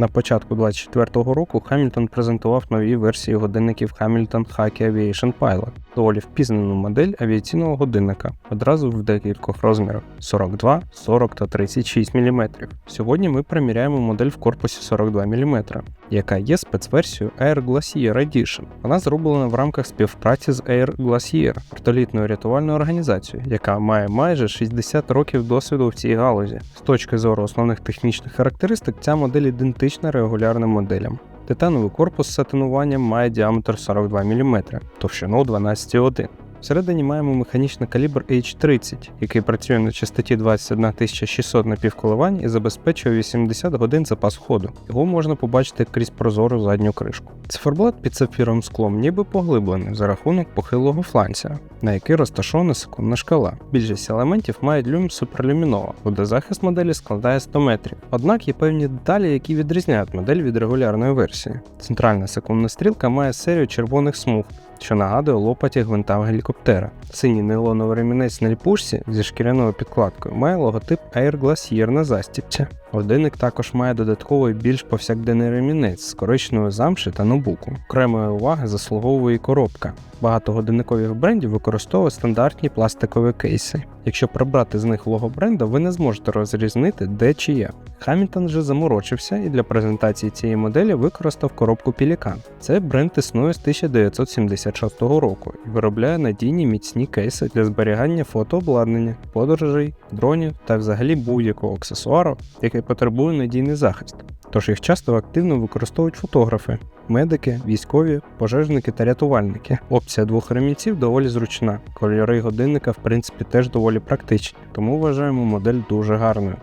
На початку 2024 року Hamilton презентував нові версії годинників Hamilton Haki Aviation Pilot, доволі впізнану модель авіаційного годинника, одразу в декількох розмірах 42, 40 та 36 мм. Сьогодні ми приміряємо модель в корпусі 42 мм, яка є спецверсією Air Glacier Edition. Вона зроблена в рамках співпраці з Air Glacier, вертолітною рятувальною організацією, яка має майже 60 років досвіду в цій галузі. З точки зору основних технічних характеристик, ця модель ідентична регулярним моделям. Титановий корпус з сатинуванням має діаметр 42 мм, товщину 12,1. Всередині маємо механічний калібр H30, який працює на частоті 21600 напівколивань і забезпечує 80 годин запас ходу. Його можна побачити крізь прозору задню кришку. Циферблат під сапфіровим склом ніби поглиблений за рахунок похилого фланця, на який розташована секундна шкала. Більшість елементів мають люм суперлюмінова, водозахист моделі складає 100 метрів. Однак є певні деталі, які відрізняють модель від регулярної версії. Центральна секундна стрілка має серію червоних смуг, що нагадує лопаті гвинта гелікоптера. Синій нейлоновий ремінець на ліпушці зі шкіряною підкладкою має логотип Air Glacier на застіпці. Годинник також має додатковий більш повсякденний ремінець з коричневої замші та нобуку. Окремої уваги заслуговує і коробка. Багато годинникових брендів використовують стандартні пластикові кейси. Якщо прибрати з них лого бренда, ви не зможете розрізнити, де чи є. Хамільтон вже заморочився і для презентації цієї моделі використав коробку Pelican. Цей бренд існує з 1976 року і виробляє надійні міцні кейси для зберігання фотообладнання, подорожей, дронів та взагалі будь-якого аксесуару, який потребує надійний захист. Тож їх часто активно використовують фотографи, медики, військові, пожежники та рятувальники. Опція двох ремінців доволі зручна. Кольори годинника, в принципі, теж доволі практичні, тому вважаємо модель дуже гарною.